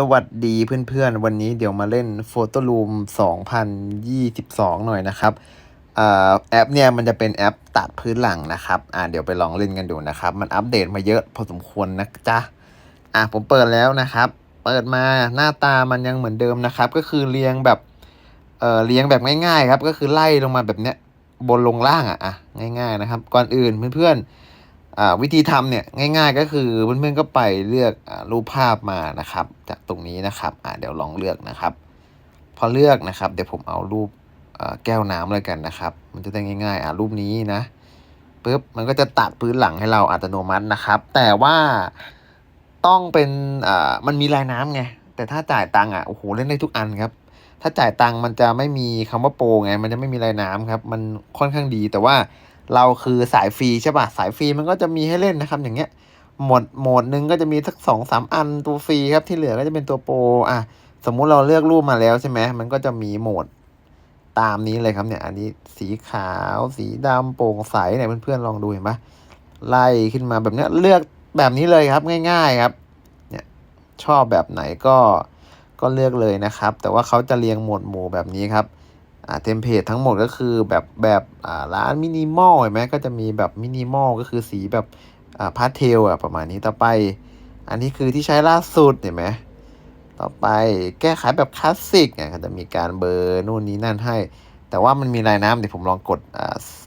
สวัสดีเพื่อนๆ วันนี้เดี๋ยวมาเล่น Photo Room 2022 หน่อยนะครับอแอปเนี่ยมันจะเป็นแอปตัดพื้นหลังนะครับอ่าเดี๋ยวไปลองเล่นกันดูนะครับ มันอัปเดตมาเยอะพอสมควรนะจ๊ะอะผมเปิดแล้วนะครับ เปิดมาหน้าตามันยังเหมือนเดิมนะครับ ก็คือเรียงแบบเอ่อเรียงแบบง่ายๆครับ ก็คือไล่ลงมาแบบเนี้ยบนลงล่างอะอะง่าย ๆนะครับ ก่อนอื่นเพื่อนๆ วิธีทำเนี่ยง่าย ๆ ก็คือเพื่อนๆก็ไปเลือกอรูปภาพมานะครับ จากตรงนี้นะครับเดี๋ยวลองเลือกนะครับ พอเลือกนะครับ เดี๋ยวผมเอารูปแก้วน้ำเลยกันนะครับ มันจะได้ง่ายๆอ่ารูปนี้นะปุ๊บมันก็จะตัดพื้นหลังให้เราอัตโนมัตินะครับ แต่ว่าต้องเป็นอ่ามันมีลายน้ำไงแต่ถ้าจ่ายตังค์อะโอ้โหเล่นได้ทุกอันครับ ถ้าจ่ายตังค์มันจะไม่มีคำว่าโปรไง มันจะไม่มีลายน้ำครับ มันค่อนข้างดีแต่ว่า เราคือสายฟรีใช่ป่ะ สายฟรีมันก็จะมีให้เล่นนะครับ อย่างเงี้ยโหมดโหมดหนึ่งก็จะมีสักสองสามอันตัวฟรีครับที่เหลือก็จะเป็นตัวโปรอะสมมุติเราเลือกรูปมาแล้วใช่ไหมมันก็จะมีโหมดตามนี้เลยครับเนี่ย อันนี้สีขาว สีดำโปร่งใสเนี่ยเพื่อนๆลองดูเห็นปะไล่ขึ้นมาแบบเนี้ยเลือกแบบนี้เลยครับง่ายๆครับ เนี่ยชอบแบบไหนก็ก็เลือกเลยนะครับ แต่ว่าเขาจะเรียงหมวดหมู่แบบนี้ครับ เทมเพลตทั้งหมดก็คือแบบแบบร้านมินิมอลเห็นไหมก็จะมีแบบมินิมอลก็คือสีแบบพาสเทลอะประมาณนี้ต่อไป อันนี้คือที่ใช้ล่าสุดเห็นไหมต่อไปแก้ไขแบบคลาสสิกอะก็จะมีการเบอร์นู่นนี่นั่นให้ แต่ว่ามันมีลายน้ำเดี๋ยวผมลองกด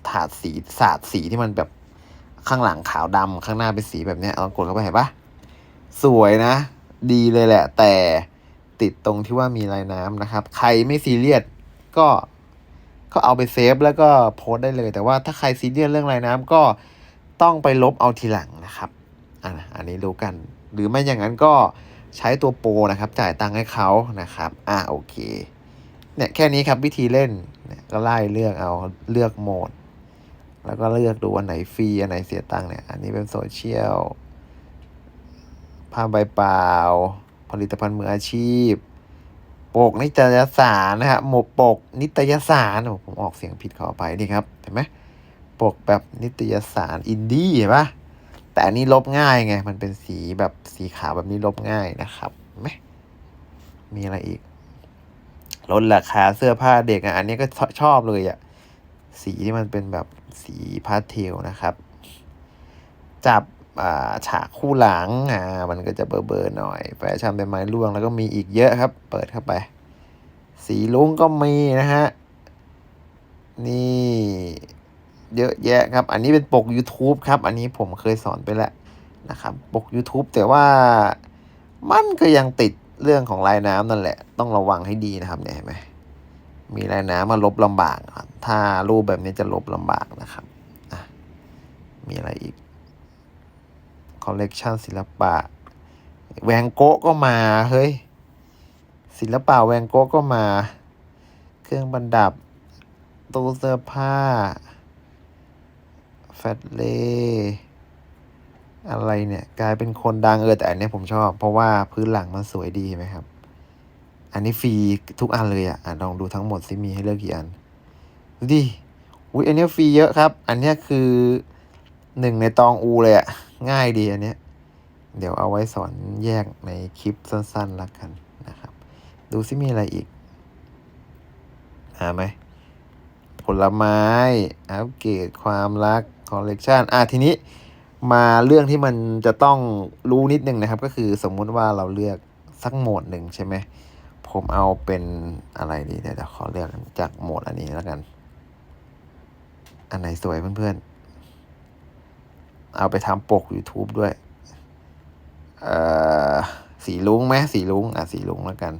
ถาดสีสาดสีที่มันแบบข้างหลังขาวดำข้างหน้าเป็นสีแบบเนี้ยลองกดเข้าไปเห็นปะสวยนะ ดีเลยแหละ แต่ติดตรงที่ว่ามีลายน้ำนะครับ ใครไม่ซีเรียส ก็ก็เอาไปเซฟแล้วก็โพสได้เลย แต่ว่าถ้าใครซีเรียสเรื่องลายน้ำก็ต้องไปลบเอาทีหลังนะครับอะอันนี้รู้กัน หรือไม่อย่างนั้นก็ใช้ตัวโปรนะครับจ่ายตังค์ให้เขานะครับอะโอเคเนี่ยแค่นี้ครับวิธีเล่นเนี่ยก็ไล่เลือกเอาเลือกโหมด แล้วก็เลือกดูอันไหนฟรีอันไหนเสียตังค์เนี่ยอันนี้เป็นโซเชียลภาพใบเปล่า ผลิตภัณฑ์มืออาชีพ ปกนิตยสารนะฮะหมวกปกนิตยสารผมออกเสียงผิดขอไปนี่ครับเห็นไหมปกแบบนิตยสารอินดี้เห็นปะแต่อันนี้ลบง่ายไง มันเป็นสีแบบสีขาวแบบนี้ลบง่ายนะครับเห็นไหมมีอะไรอีกลดราคาเสื้อผ้าเด็กอะอันนี้ก็ชอบเลยอะสีที่มันเป็นแบบสีพาสเทลนะครับ จับ ฉากคู่หลังอ่ามันก็จะเบอร์เบอร์หน่อยแฟชั่นใบไม้ร่วงแล้วก็มีอีกเยอะครับ เปิดเข้าไป สีลุงก็มีนะฮะ นี่เยอะแยะครับ อันนี้เป็นปก YouTube ครับ อันนี้ผมเคยสอนไปแล้วนะครับ ปก YouTube แต่ว่ามันก็ยังติดเรื่องของลายน้ำนั่นแหละ ต้องระวังให้ดีนะครับเนี่ยเห็นไหมมีลายน้ำมาลบลำบาก ถ้ารูปแบบนี้จะลบลำบากนะครับ มีอะไรอีก อลเลกชันศิลปะ แวงโกะก็มา เฮ้ย ศิลปะแวงโกะก็มา เครื่องประดับ ตู้เสื้อผ้า แฟตเล่อะไรเนี่ย กลายเป็นคนดังเออแต่อันนี้ผมชอบ เพราะว่าพื้นหลังมันสวยดีไหมครับ อันนี้ฟรีทุกอันเลยอะอะลองดูทั้งหมดสิมีให้เลือกกี่อัน ดูดิอุ้ยอันนี้ฟรีเยอะครับ อันนี้คือหนึ่งในตองอูเลยอะ ง่ายดีอันเนี้ย เดี๋ยวเอาไว้สอนแยกในคลิปสั้นๆละกันนะครับ ดูซิมีอะไรอีกหาไหมผลไม้อัปเกรดความรักคอลเลกชันอะทีนี้มาเรื่องที่มันจะต้องรู้นิดนึงนะครับ ก็คือสมมุติว่าเราเลือกสักโหมดหนึ่งใช่ไหมผมเอาเป็นอะไรดีเดี๋ยวขอเลือกจากโหมดอันนี้แล้วกัน อันไหนสวยเพื่อนๆ เอาไปทำปก YouTube ด้วย เอ่อ สีลุงไหมสีลุงอะ สีลุงแล้วกัน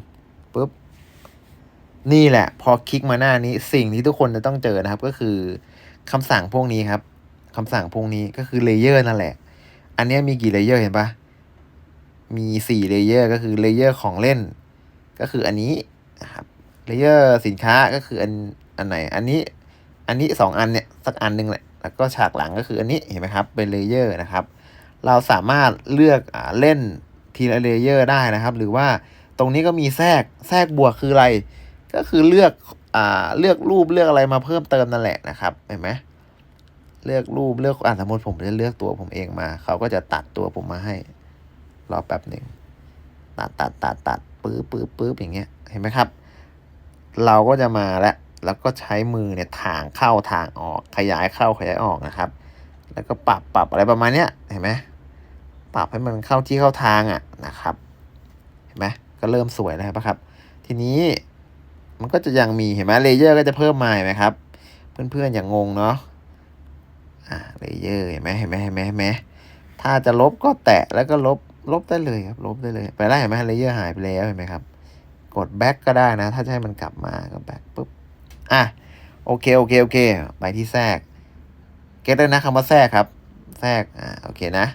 ปุ๊บ นี่แหละ พอคลิกมาหน้านี้สิ่งที่ทุกคนจะต้องเจอนะครับ ก็คือคำสั่งพวกนี้ครับคำสั่งพวกนี้ก็คือเลเยอร์นั่นแหละ อันนี้มีกี่เลเยอร์เห็นปะมีสี่เลเยอร์ก็คือเลเยอร์ของเล่น ก็คืออันนี้นะครับเลเยอร์สินค้าก็คืออันอันไหน อันนี้ อันนี้สองอันเนี่ยสักอันหนึงแหละ แล้วก็ฉากหลังก็คืออันนี้เห็นไหมครับเป็นเลเยอร์นะครับ เราสามารถเลือกอเล่นทีละเลเยอร์ได้นะครับ หรือว่าตรงนี้ก็มีแทรกแทรกบวกคืออะไร ก็คือเลือกอ่าเลือกรูปเลือกอะไรมาเพิ่มเติมนั่นแหละนะครับเห็นไหมเลือกรูปเลือกอ่าสมมติผมจะเลือกตัวผมเองมา เขาก็จะตัดตัวผมมาให้ รอแป๊บหนึ่งตัดตัดตัดตัดปื๊บปื๊บปื๊บอย่างเงี้ยเห็นไหมครับ เราก็จะมาแล้ว แล้วก็ใช้มือเนี่ยถางเข้าถางออกขยายเข้าขยายออกนะครับ แล้วก็ปรับปรับอะไรประมาณเนี้ยเห็นไหมปรับให้มันเข้าที่เข้าทางอะนะครับ เห็นไหมก็เริ่มสวยแล้วครับ ทีนี้มันก็จะยังมีเห็นไหมเลเยอร์ก็จะเพิ่มมาเห็นไหมครับ เพื่อนๆอย่างงงเนาะอ่าเลเยอร์เห็นไหมเห็นไหมเห็นไหมเห็นไหมถ้าจะลบก็แตะแล้วก็ลบลบได้เลยครับ ลบได้เลย ไปแล้วเห็นไหมเลเยอร์หายไปแล้วเห็นไหมครับ กดแบ็กก็ได้นะ ถ้าจะให้มันกลับมาก็แบ็กปุ๊บ อะโอเคโอเคโอเคไปที่แทรกเก็ตเลยนะคำว่าแทรกครับ แทรกอ่าโอเคนะ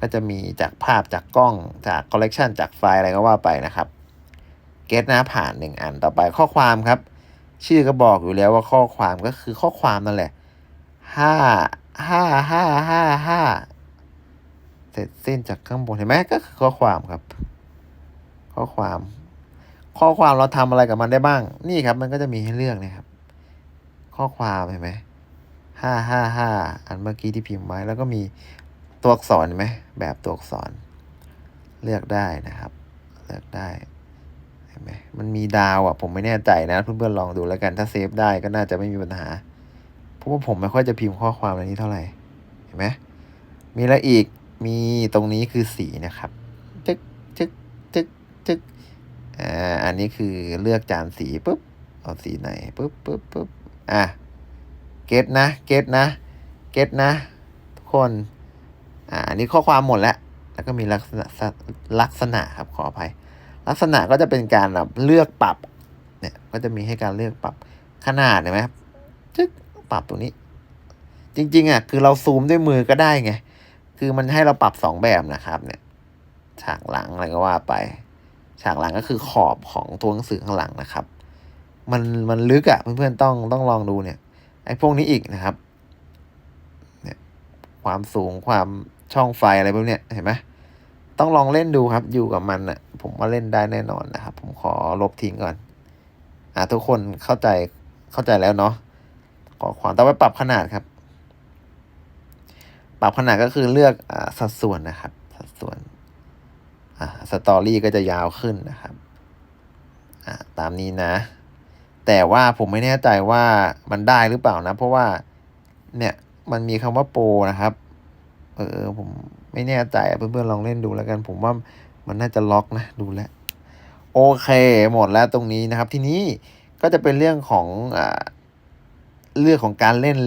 ก็จะมีจากภาพจากกล้องจากคอลเลกชันจากไฟล์อะไรก็ว่าไปนะครับเก็ตนะผ่านหนึ่งอันต่อไปข้อความครับ ชื่อก็บอกอยู่แล้วว่าข้อความก็คือข้อความนั่นแหละห้าห้าห้าห้าห้าเสร็จสิ้นจากข้างบนเห็นไหมก็คือข้อความครับ ข้อความ ข้อความเราทำอะไรกับมันได้บ้าง นี่ครับมันก็จะมีให้เลือกนะครับ ข้อความเห็นไหมห้าห้าห้าอันเมื่อกี้ที่พิมพ์ไว้ แล้วก็มีตัวอักษรไหมแบบตัวอักษร เลือกได้นะครับ เลือกได้เห็นไหมมันมีดาวอะ ผมไม่แน่ใจนะ เพื่อนๆลองดูแล้วกันถ้าเซฟได้ก็น่าจะไม่มีปัญหาเพราะว่าผมไม่ค่อยจะพิมพ์ข้อความอะไรนี้เท่าไหร่เห็นไหมมีอะไรอีกมีตรงนี้คือสีนะครับ จึ๊กจึ๊กจึ๊กจึ๊ก อ่าอันนี้คือเลือกจานสีปุ๊บเอาสีไหนปุ๊บปุ๊บปุ๊บอะเก็ตนะเก็ตนะเก็ตนะ ทุกคนอ่าอันนี้ข้อความหมดแล้ว แล้วก็มีลักษณะลักษณะครับขออภัย ลักษณะก็จะเป็นการแบบเลือกปรับเนี่ยก็จะมีให้การเลือกปรับขนาดเห็นไหมครับจึ๊กปรับตรงนี้ จริงๆอะคือเราซูมด้วยมือก็ได้ไง คือมันให้เราปรับสองแบบนะครับเนี่ยฉากหลังอะไรก็ว่าไป ฉากหลังก็คือขอบของตัวหนังสือข้างหลังนะครับ มันมันลึกอะ่ะเพื่อนๆต้องต้องลองดูเนี่ยไอ้พวกนี้อีกนะครับเนี่ยความสูงความช่องไฟอะไรพวกเนี้ยเห็นไหมต้องลองเล่นดูครับ อยู่กับมันอะ ผมว่าเล่นได้แน่นอนนะครับ ผมขอลบทิ้งก่อน อ่าทุกคนเข้าใจเข้าใจแล้วเนาะขอความต่อไปปรับขนาดครับ ปรับขนาดก็คือเลือกอสัดส่วนนะครับ สัดส่วน สตอรี่ก็จะยาวขึ้นนะครับอ่าตามนี้นะ แต่ว่าผมไม่แน่ใจว่ามันได้หรือเปล่านะ เพราะว่าเนี่ยมันมีคำว่าโปรนะครับ เออผมไม่แน่ใจเพื่อนๆลองเล่นดูแล้วกัน ผมว่ามันน่าจะล็อกนะดูแล้วโอเค หมดแล้วตรงนี้นะครับ ทีนี้ก็จะเป็นเรื่องของอ่าเรื่องของการเล่น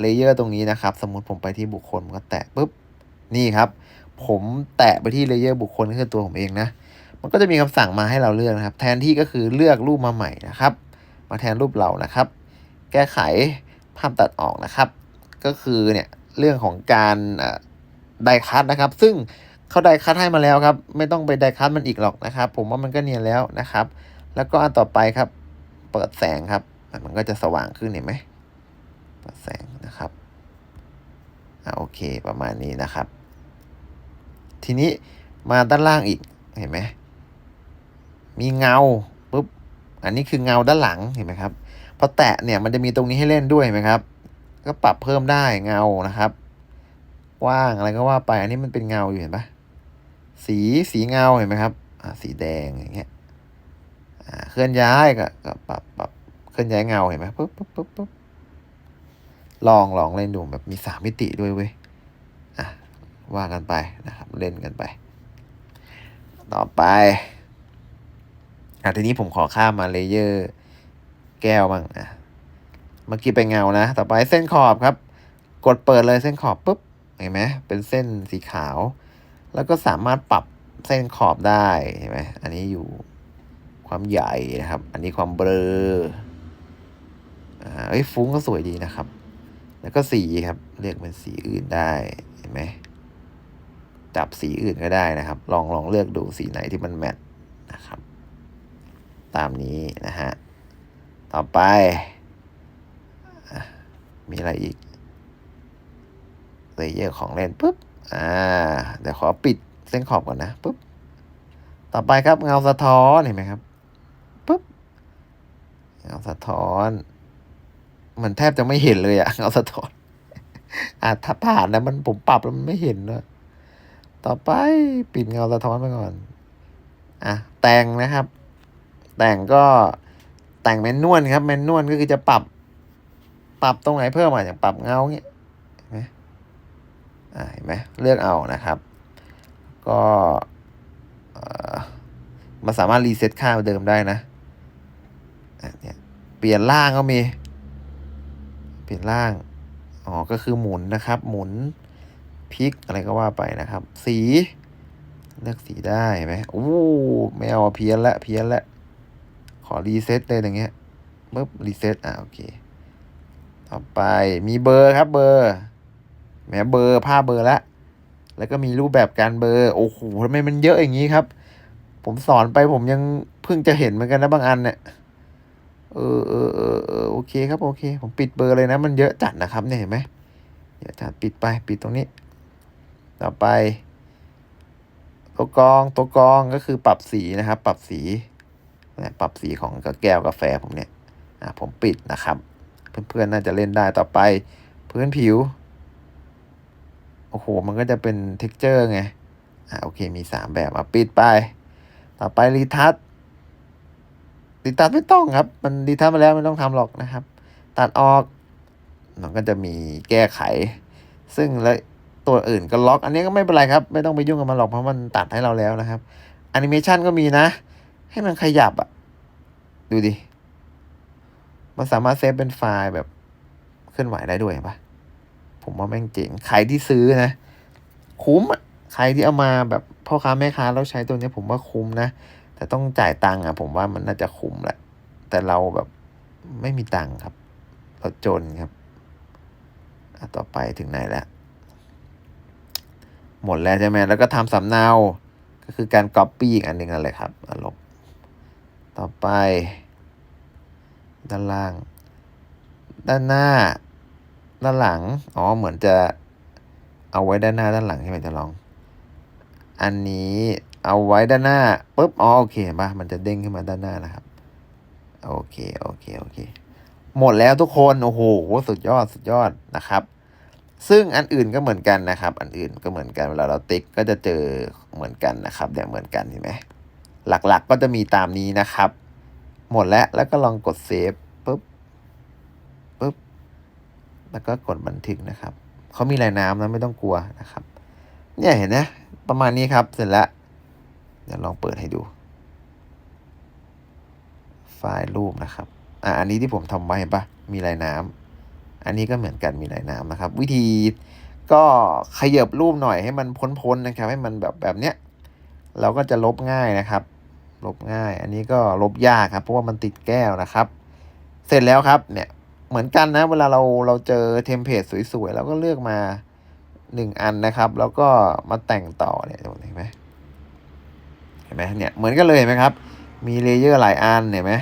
เลเยอร์ตรงนี้นะครับ สมมติผมไปที่บุคคลก็แตะปุ๊บนี่ครับ ผมแตะไปที่เลเยอร์บุคคลก็คือตัวผมเองนะ มันก็จะมีคำสั่งมาให้เราเลือกนะครับ แทนที่ก็คือเลือกรูปมาใหม่นะครับ มาแทนรูปเรานะครับ แก้ไขภาพตัดออกนะครับ ก็คือเนี่ยเรื่องของการไดคัตนะครับ ซึ่งเขาไดคัตให้มาแล้วครับ ไม่ต้องไปไดคัตมันอีกหรอกนะครับ ผมว่ามันก็เนียนแล้วนะครับ แล้วก็อันต่อไปครับ เปิดแสงครับ มันก็จะสว่างขึ้นเห็นไหมเปิดแสงนะครับอ่าโอเคประมาณนี้นะครับ ทีนี้มาด้านล่างอีกเห็นไหมมีเงาปุ๊บอันนี้คือเงาด้านหลังเห็นไหมครับพอแตะเนี่ยมันจะมีตรงนี้ให้เล่นด้วยเห็นไหมครับ ก็ปรับเพิ่มได้เงานะครับว้างอะไรก็ว่าไปอันนี้มันเป็นเงาอยู่เห็นปะสีสีเงาเห็นไหมครับอ่าสีแดงอย่างเงี้ยอ่าเคลื่อนย้ายก็ก็ปรับปรับเคลื่อนย้ายเงาเห็นไหมปุ๊บปุ๊บปุ๊บปุ๊บลองลองเล่นดูแบบมีสามมิติด้วยเว้ย ว่ากันไปนะครับ เล่นกันไป ต่อไปอะทีนี้ผมขอข้ามมาเลเยอร์แก้วบ้างอะเมื่อกี้เป็นเงานะ ต่อไปเส้นขอบครับ กดเปิดเลยเส้นขอบปุ๊บเห็นไหมเป็นเส้นสีขาว แล้วก็สามารถปรับเส้นขอบได้เห็นไหมอันนี้อยู่ความใหญ่นะครับ อันนี้ความเบลออ่าเอ้ยฟุ้งก็สวยดีนะครับ แล้วก็สีครับเรียกเป็นสีอื่นได้เห็นไหม จับสีอื่นก็ได้นะครับ ลองลองเลือกดูสีไหนที่มันแมทนะครับ ตามนี้นะฮะ ต่อไป มีอะไรอีกเลเยอร์ของเล่นปุ๊บ อ่า เดี๋ยวขอปิดเส้นขอบก่อนนะปุ๊บ ต่อไปครับเงาสะท้อนเห็นไหมครับปุ๊บ เงาสะท้อน มันแทบจะไม่เห็นเลยอะเงาสะท้อนอ่าถ้าผ่านนะมันผมปรับแล้วมันไม่เห็นเลย ต่อไปปิดเงาสะท้อนไปก่อน อะ แต่งนะครับ แต่งก็แต่งแมนนวลครับแมนนวลก็คือจะปรับ ปรับตรงไหนเพิ่มอะอย่างปรับเงาเงี้ยเห็นไหมอ่าเห็นไหมเลือกเอานะครับ ก็เออมันสามารถรีเซ็ตค่าเดิมได้นะอะเนี่ยเปลี่ยนร่างก็มี เปลี่ยนร่าง อ๋อ ก็คือหมุนนะครับ หมุน พลิกอะไรก็ว่าไปนะครับ สีเลือกสีได้ไหมโอ้ไม่เอาเพี้ยนละเพี้ยนละ ขอรีเซ็ตเลยอย่างเงี้ยปึ๊บรีเซ็ตอะโอเค ต่อไปมีเบอร์ครับเบอร์แหมเบอร์ภาพเบอร์ละแล้วก็มีรูปแบบการเบอร์ โอ้โหทำไมมันเยอะอย่างนี้ครับ ผมสอนไปผมยังเพิ่งจะเห็นเหมือนกันนะบางอันเนี่ยเออเออเออเออโอเคครับโอเค ผมปิดเบอร์เลยนะ มันเยอะจัดนะครับเนี่ยเห็นไหมเยอะจัดปิดไปปิดตรงนี้ ต่อไป ตัวกรองตัวกรองก็คือปรับสีนะครับ ปรับสีเนี่ยปรับสีของแก้วกาแฟผมเนี่ยอะผมปิดนะครับ เพื่อนๆน่าจะเล่นได้ต่อไปพื้นผิว โอ้โห มันก็จะเป็น t e x t อร์ไง อ่าโอเคมีสามแบบอะปิดไป ต่อไปรีทัชรีทัชไม่ต้องครับ มันรีทัชมาแล้วไม่ต้องทำหรอกนะครับ ตัดออกมันก็จะมีแก้ไข ซึ่งแล้ว ตัวอื่นก็ล็อก อันนี้ก็ไม่เป็นไรครับ ไม่ต้องไปยุ่งกับมันหรอกเพราะมันตัดให้เราแล้วนะครับแอนิเมชันก็มีนะ ให้มันขยับอะดูดิ มันสามารถเซฟเป็นไฟล์แบบเคลื่อนไหวได้ด้วยปะผมว่าแม่งเจ๋งใครที่ซื้อนะ คุ้มอะใครที่เอามาแบบพ่อค้าแม่ค้าแล้วใช้ตัวนี้ผมว่าคุ้มนะ แต่ต้องจ่ายตังค์อะผมว่ามันน่าจะคุ้มแหละ แต่เราแบบไม่มีตังค์ครับ เราจนครับอต่อไปถึงไหนแล้ว หมดแล้วใช่ไหมแล้วก็ทำสำเนาก็คือการ Copy อีกอันหนึ่งนั่นแหละครับอะลบต่อไป ด้านล่าง ด้านหน้า ด้านหลัง อ๋อ เหมือนจะเอาไว้ด้านหน้าด้านหลังใช่ไหมจะลอง อันนี้เอาไว้ด้านหน้าปุ๊บ อ๋อ โอเคเห็นปะมันจะเด้งขึ้นมาด้านหน้านะครับ โอเค โอเค โอเค หมดแล้วทุกคน โอ้โห สุดยอด สุดยอดนะครับ ซึ่งอันอื่นก็เหมือนกันนะครับ อันอื่นก็เหมือนกันเวลาเราติ๊กก็จะเจอเหมือนกันนะครับเนี่ยเหมือนกันเห็นไหมหลักๆก็จะมีตามนี้นะครับ หมดแล้วแล้วก็ลองกดเซฟปุ๊บปุ๊บแล้วก็กดบันทึกนะครับเขามีลายน้ำนะไม่ต้องกลัวนะครับ เนี่ยเห็นนะประมาณนี้ครับเสร็จแล้วเดี๋ยวลองเปิดให้ดู ไฟล์รูปนะครับอะอันนี้ที่ผมทำไว้เห็นปะมีลายน้ำ อันนี้ก็เหมือนกันมีหลายน้ำนะครับ วิธีก็ขยับรูปหน่อยให้มันพ้นๆนะครับ ให้มันแบบแบบเนี้ยเราก็จะลบง่ายนะครับ ลบง่าย อันนี้ก็ลบยากครับ เพราะว่ามันติดแก้วนะครับ เสร็จแล้วครับเนี่ยเหมือนกันนะ เวลาเราเราเจอเทมเพลตสวยๆเราก็เลือกมาหนึ่งอันนะครับ แล้วก็มาแต่งต่อเนี่ยเห็นไหมเห็นไหมเนี่ยเหมือนกันเลยเห็นไหมครับ มีเลเยอร์หลายอันเห็นไหม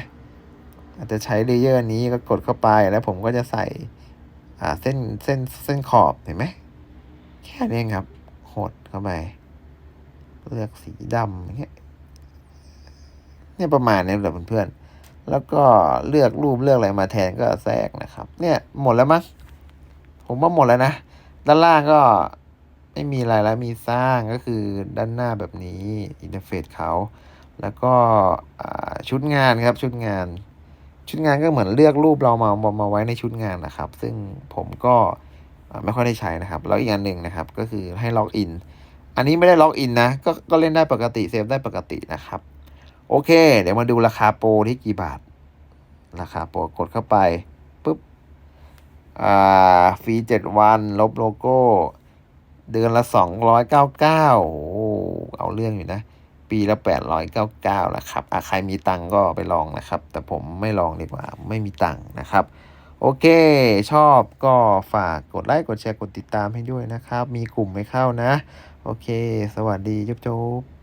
อาจจะใช้เลเยอร์นี้ก็กดเข้าไปแล้วผมก็จะใส่ เส้นเส้นเส้นขอบเห็นไหมแค่นี้ครับหดเข้าไปเลือกสีดำอย่างเงี้ยเนี่ยประมาณนี้แหละเพื่อนๆแล้วก็เลือกรูปเลือกอะไรมาแทนก็แทรกนะครับ เนี่ยหมดแล้วมั้งผมว่าหมดแล้วนะด้านล่างก็ไม่มีอะไรแล้วมีสร้างก็คือด้านหน้าแบบนี้อินเทอร์เฟซเขาแล้วก็ชุดงานครับชุดงาน ชุดงานก็เหมือนเลือกรูปเรามามามาไว้ในชุดงานนะครับ ซึ่งผมก็ไม่ค่อยได้ใช้นะครับ แล้วอีกอันหนึ่งนะครับ ก็คือให้ล็อกอิน อันนี้ไม่ได้ล็อกอินนะก็ก็เล่นได้ปกติเซฟได้ปกตินะครับ โอเค เดี๋ยวมาดูราคาโปรที่กี่บาท ราคาโปรกดเข้าไปปุ๊บอ่าฟรีเจ็ดวัน ลบโลโก้ เดือนละสองร้อยเก้าเก้าโอ้เอาเรื่องอยู่นะ ปีละแปดร้อยเก้าเก้านะครับอะใครมีตังก็ไปลองนะครับ แต่ผมไม่ลองดีกว่าไม่มีตังนะครับ โอเค ชอบก็ฝากกดไลค์กดแชร์กดติดตามให้ด้วยนะครับ มีกลุ่มไม่เข้านะ โอเค สวัสดีจุ๊บจุ๊บ